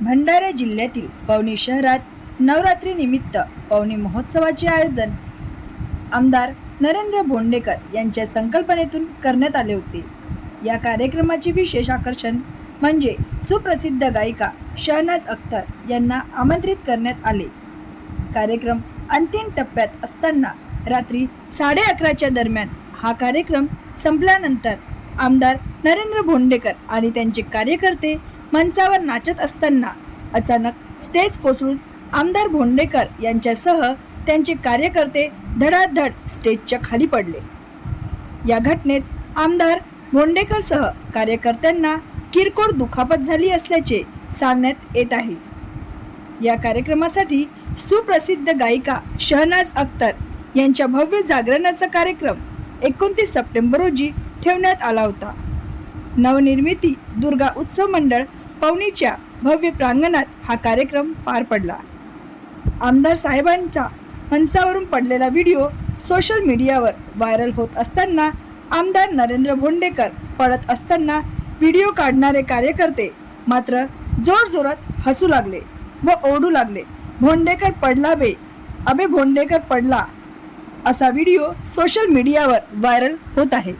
भंडारा जिल्ह्यातील पवनी शहरात नवरात्रीनिमित्त पवनी महोत्सवाचे आयोजन आमदार नरेंद्र भोंडेकर यांच्या संकल्पनेतून करण्यात आले होते. या कार्यक्रमाचे विशेष आकर्षण म्हणजे सुप्रसिद्ध गायिका शहनाज अख्तर यांना आमंत्रित करण्यात आले. कार्यक्रम अंतिम टप्प्यात असताना रात्री साडे अकराच्या दरम्यान हा कार्यक्रम संपल्यानंतर आमदार नरेंद्र भोंडेकर आणि त्यांचे कार्यकर्ते मंचावर नाचत असताना अचानक स्टेज कोसळून आमदार भोंडेकर यांच्यासह त्यांचे कार्यकर्ते धडाधड स्टेजच्या खाली पडले. या घटनेत आमदार भोंडेकरसह कार्यकर्त्यांना किरकोळ दुखापत झाली असल्याचे सांगण्यात येत आहे. या कार्यक्रमासाठी सुप्रसिद्ध गायिका शहनाज अख्तर यांच्या भव्य जागरणाचा कार्यक्रम एकोणतीस सप्टेंबर रोजी ठेवण्यात आला होता. नवनिर्मिती दुर्गा उत्सव मंडळ पवनीच्या भव्य प्रांगणात हा कार्यक्रम पार पडला. आमदार साहेबांच्या मंचावरून पडलेला व्हिडिओ सोशल मीडियावर व्हायरल होत असताना आमदार नरेंद्र भोंडेकर पडत असताना व्हिडिओ काढणारे कार्यकर्ते मात्र जोरजोरात हसू लागले व ओरडू लागले भोंडेकर पडला बे अबे भोंडेकर पडला. असा व्हिडिओ सोशल मीडियावर व्हायरल होत आहे.